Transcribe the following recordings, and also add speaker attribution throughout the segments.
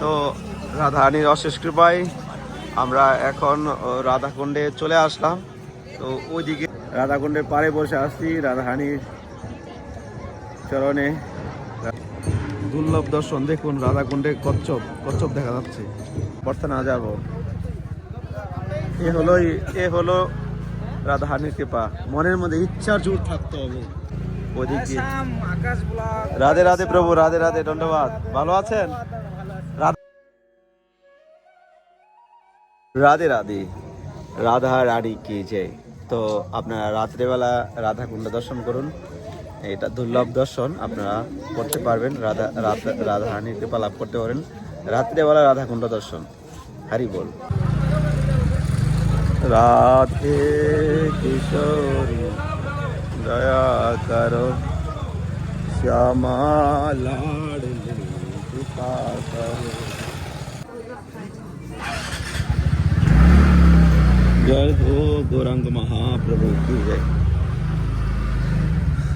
Speaker 1: তো রাধারানীর অশেষ কৃপায় আমরা এখন রাধাকুণ্ডে চলে আসলাম। তো ওইদিকে রাধাকুণ্ডের পাড়ে বসে আসছি রাধারানীর চরণে। দুর্লভ দর্শন দেখুন রাধাকুণ্ডে কচ্ছপ কচ্ছপ দেখা যাচ্ছে। বর্তা না যাব। এ হলো এ হলো রাধারানীর কৃপা। মনের মধ্যে ইচ্ছার জোর থাকতে হবে। ওদিকে রাধে রাধে প্রভু রাধে রাধে ধন্যবাদ। ভালো আছেন? রাধে রাধে। রাধা রানী কে জয় তো আপনারা রাত্রেবেলা রাধা কুণ্ড দর্শন করুন। এটা দুর্লভ দর্শন, আপনারা করতে পারবেন। রাধা রাধা রাধা রানীর কৃপা লাভ করতে পারেন। রাত্রেবেলা রাধা কুণ্ড দর্শন। হারি বল। রাধে কিশোরী, দয়া কর। শ্যামা লাড়ি কৃপা জয় গো গৌরাঙ্গ মহাপ্রভু কি জয়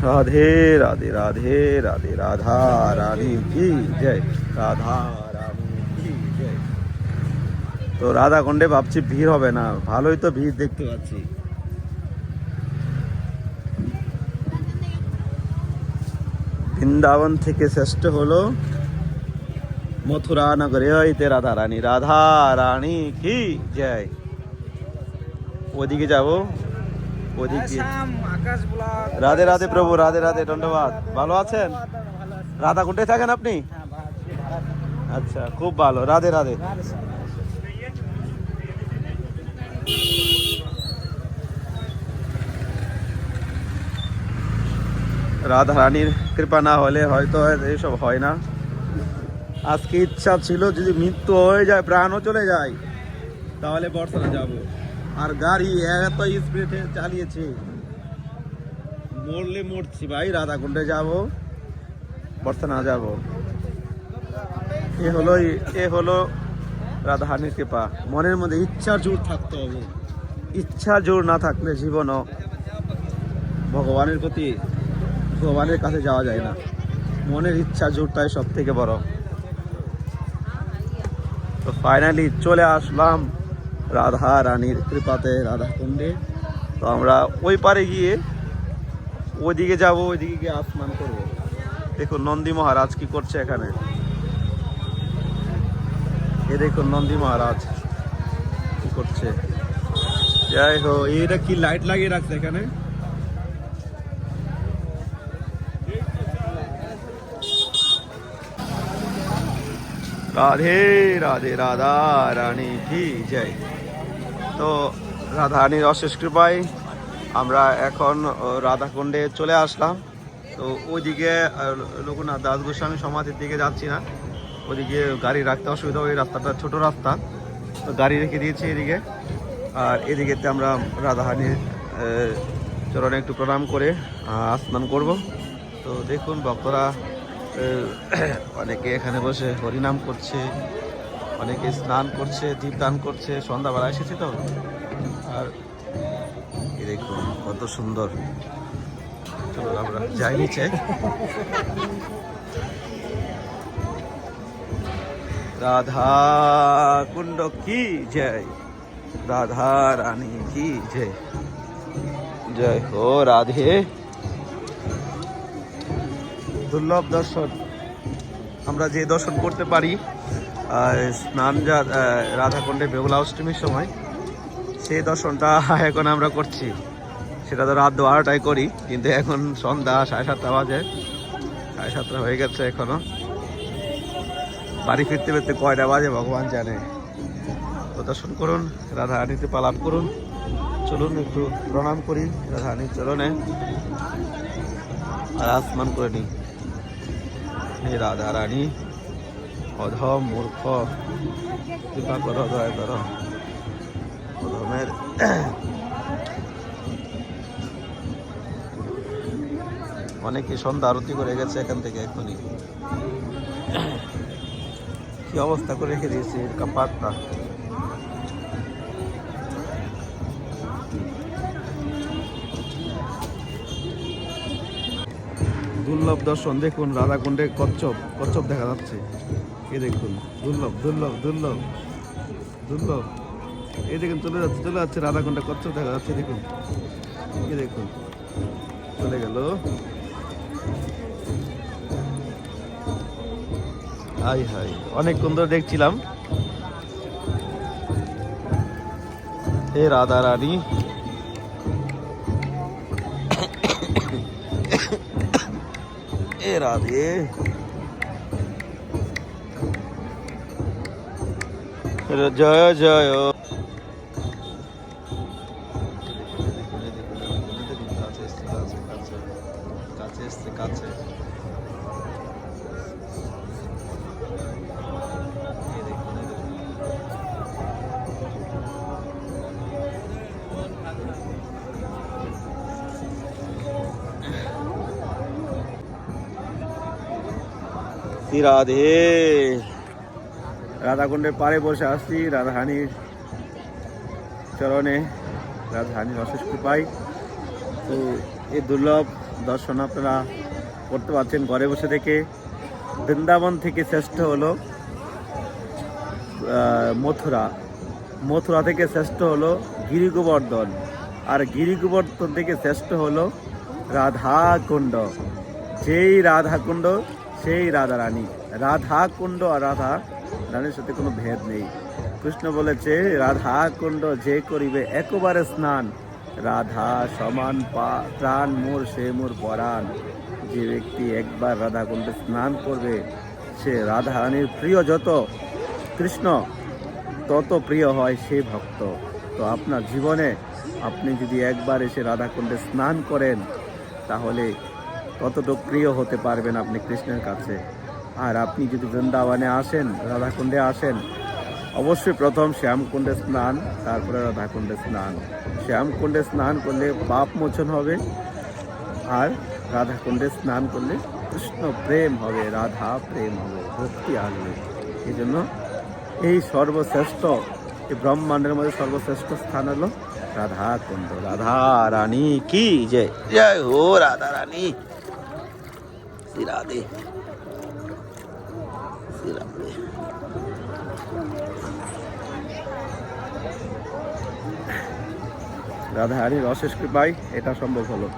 Speaker 1: রাধে রাধে রাধে রাধে, রাধা রানী কি জয়? রাধা রানী কি জয়? তো রাধা খণ্ডে ভাবছি ভিড় হবে না, ভালোই তো ভিড় দেখতে পাচ্ছি। বৃন্দাবন থেকে শ্রেষ্ঠ হলো মথুরা নগরে রাধা রানী। রাধা রানী কি জয়? ওদিকে যাব। ওদিকে। রাধে রাধে প্রভু রাধে রাধে ধন্যবাদ। ভালো আছেন? রাধা কোথায় থাকেন আপনি? আচ্ছা খুব ভালো। রাধে রাধে। রাধা রানীর কৃপা না হলে হয়তো এইসব হয় না। আজকে ইচ্ছা ছিল যদি মৃত্যু হয়ে যায় প্রাণও চলে যায় তাহলে বর্ষানা যাব। আর গাড়ি এত স্পিডে চালিয়েছে। মরলে মরছি ভাই রাধাকুণ্ডে যাব বর্ষানা যাব। এ হলো এ হলো রাধাহানির কৃপা। মনের মধ্যে ইচ্ছা জোর থাকতে হবে। ইচ্ছা জোর না থাকলে জীবনও ভগবানের প্রতি ভগবানের কাছে যাওয়া যায় না। মনের ইচ্ছা জোরটাই সব থেকে বড়। তো ফাইনালি চলে আসলাম। রাধা রানীর কৃপাতে রাধা কুণ্ডে। তো আমরা ওই পারে গিয়ে ওইদিকে যাব, ওইদিকে গিয়ে আসমান করব। দেখুন নন্দী মহারাজ কি করছে এখানে। এ দেখুন নন্দী মহারাজ কি করছে। যাই হোক এটা কি লাইট লাগিয়ে রাখছে এখানে? রাধে রাধে, রাধা রানী, কি জয়। তো রাধা রানীর অশেষ কৃপায় আমরা এখন রাধাকুণ্ডে চলে আসলাম। তো ওইদিকে লোকনাথ দাস গোস্বামী সমাধির দিকে যাচ্ছি না। ওদিকে গাড়ি রাখতে অসুবিধা ওই রাস্তাটা ছোট রাস্তা। তো গাড়ি রেখে দিয়েছি এদিকে। আর এদিকেতে আমরা রাধাহানির চরণে একটু প্রণাম করে স্নান করব। তো দেখুন, ভক্তরা অনেকে এখানে বসে হরিনাম করছে। অনেকে স্নান করছে, দীপদান করছে, সন্ধ্যাবেলা এসেছে তো। আর দেখুন, কত সুন্দর। চলুন, আমরা যাই নিচে। রাধা কুণ্ড কি জয়? রাধা রানী কি জয়? জয় হো রাধে। দুর্লভ দর্শন। আমরা যে দর্শন করতে পারি স্নান রাধাকুণ্ডে বেহুলা অষ্টমীর সময় সেই দর্শনটা এখন আমরা করছি। সেটা তো রাত বারোটায় করি, কিন্তু এখন সন্ধ্যা সাড়ে সাতটা বাজে। সাড়ে সাতটা হয়ে গেছে এখনও। বাড়ি ফিরতে ফিরতে কয়টা বাজে ভগবান জানে। তো দর্শন করুন, রাধা রানীতে পালাপ করুন। চলুন একটু প্রণাম করি রাধা রানীর চরণে। আর আসমান করে নিই। রাধা রানী। অধম মূর্খ। কৃপা করো, দয়া অনেকে সন্ধ্যা আরতি করে গেছে এখান থেকে এখনই কি অবস্থা করে রেখে দিয়েছে কাপাতটা দুর্লভ দর্শন, দেখুন রাধাকুণ্ডে কচ্ছপ কচ্ছপ দেখা যাচ্ছে। এই দেখুন, দুর্লভ দুর্লভ দুর্লভ দুর্লভ। এই দেখুন, চলে যাচ্ছে চলে যাচ্ছে রাধাকুণ্ডা কচ্ছ দেখা যাচ্ছে দেখুন। এই দেখুন, চলে গেল। হাই হাই, অনেকক্ষণ ধরে দেখছিলাম। এ রাধা রানী। এ রাধে। জয় জয় কাছে এসছে কাছে এই দেখুন, এই দেখুন। শ্রী রাধে রাধাকুণ্ডের পাড়ে বসে আসছি, রাধাহানির চরণে রাধাহানির অশেষ কৃপায়। তো এই দুর্লভ দর্শন আপনারা করতে পারছেন ঘরে বসে থেকে। বৃন্দাবন থেকে শ্রেষ্ঠ হলো মথুরা। মথুরা থেকে শ্রেষ্ঠ হলো গিরিগোবর্ধন। আর গিরিগোবর্ধন থেকে শ্রেষ্ঠ হলো রাধাকুণ্ড। যেই রাধাকুণ্ড, সেই রাধা রানী রাধা কুণ্ড আর রাধা রানীর সাথে কোনো ভেদ নেই। কৃষ্ণ বলেছে, রাধা কুণ্ড যে করিবে একবারে স্নান। রাধা সমান পা, প্রাণ মোর, সে মোর পরাণ। যে ব্যক্তি একবার রাধা কুণ্ডে স্নান করবে, সে রাধা রানীর প্রিয় যত। কৃষ্ণ, তত প্রিয় হয় সে ভক্ত। তো আপনার জীবনে আপনি যদি একবার এসে রাধাকুণ্ডে স্নান করেন, তাহলে ততটুকু প্রিয় হতে পারবেন আপনি কৃষ্ণের কাছে। আর আপনি যদি বৃন্দাবনে আসেন, রাধাকুণ্ডে আসেন, অবশ্যই প্রথম শ্যামকুণ্ডে স্নান, তারপরে রাধাকুণ্ডে স্নান। শ্যামকুণ্ডে স্নান করলে পাপ মোচন হবে আর রাধাকুণ্ডে স্নান করলে কৃষ্ণ প্রেম হবে, রাধা প্রেম হবে, ভক্তি আসবে। এই জন্য এই সর্বশ্রেষ্ঠ, এই ব্রহ্মাণ্ডের মধ্যে সর্বশ্রেষ্ঠ স্থান হলো রাধা কুণ্ড রাধা রানী কি? জয়। জয় হো, রাধা রানী। রাধে। শ্রী রাধে রানীর অশেষ কৃপায় এটা সম্ভব হলো।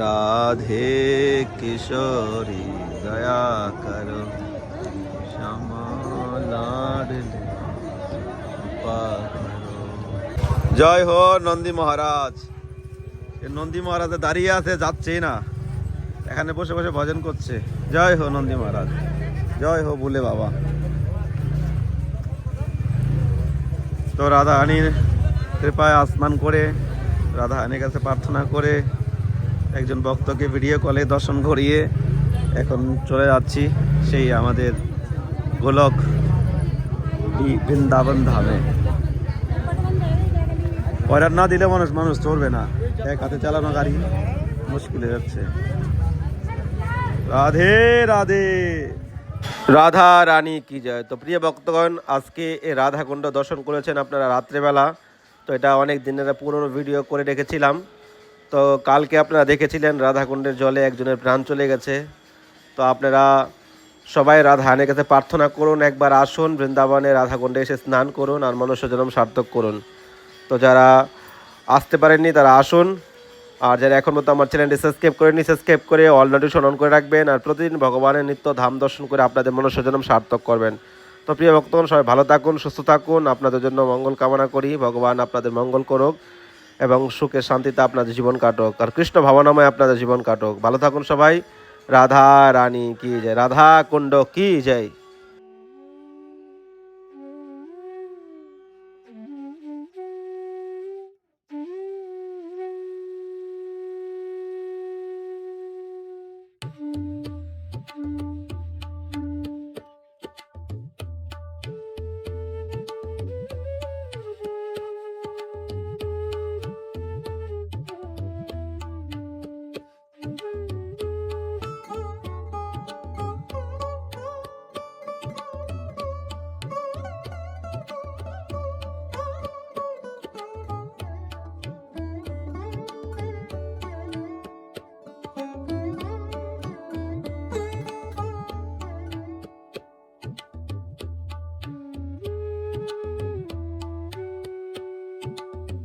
Speaker 1: রাধে কিশোরী দয়া করো। শ্যামালার জয় হো নন্দী মহারাজ। এ নন্দী মহারাজ দাঁড়িয়ে আছে যাচ্ছে না। এখানে বসে বসে ভজন করছে। জয় হো নন্দী মহারাজ। জয় হো বলে বাবা। তো রাধা হানির কৃপায় আসমান করে, রাধা হানির কাছে প্রার্থনা করে, একজন ভক্তকে ভিডিও কলে দর্শন করিয়ে এখন চলে যাচ্ছি সেই আমাদের গোলক বৃন্দাবন ধামে। পয়রা না দিলে মানুষ মানুষ চলবে না। এক হাতে চালানো গাড়ি মুশকিল হয়ে যাচ্ছে। রাধে রাধে। রাধা রানী কি জয়। তো প্রিয় ভক্তগণ, আজকে এই রাধাকুণ্ড দর্শন করেছেন আপনারা রাত্রেবেলা। তো এটা অনেক দিনের পুরনো ভিডিও করে রেখেছিলাম। তো কালকে আপনারা দেখেছিলেন রাধাকুণ্ডের জলে একজনের প্রাণ চলে গেছে। তো আপনারা সবাই রাধা রাধাহানের কাছে প্রার্থনা করুন, একবার আসুন বৃন্দাবনে রাধাকুণ্ডে এসে স্নান করুন আর মনুষ্য জন্ম সার্থক করুন। তো যারা আসতে পারেননি তারা আসুন। আর যারা এখন মতো আমার চ্যানেলটি সাবস্ক্রাইব করেনি সাবস্ক্রাইব করে অল নোটিফিকেশন অন করে রাখবেন আর প্রতিদিন ভগবানের নিত্য ধাম দর্শন করে আপনাদের মনুষ্য জন্ম সার্থক করবেন। তো প্রিয় ভক্তগণ, সবাই ভালো থাকুন, সুস্থ থাকুন, আপনাদের জন্য মঙ্গল কামনা করি, ভগবান আপনাদের মঙ্গল করুক এবং সুখে শান্তিতে আপনাদের জীবন কাটুক। আর কৃষ্ণ ভাবনাময় আপনাদের জীবন কাটুক। ভালো থাকুন সবাই। রাধা রানী কি জয়, রাধা কুণ্ড কি জয়।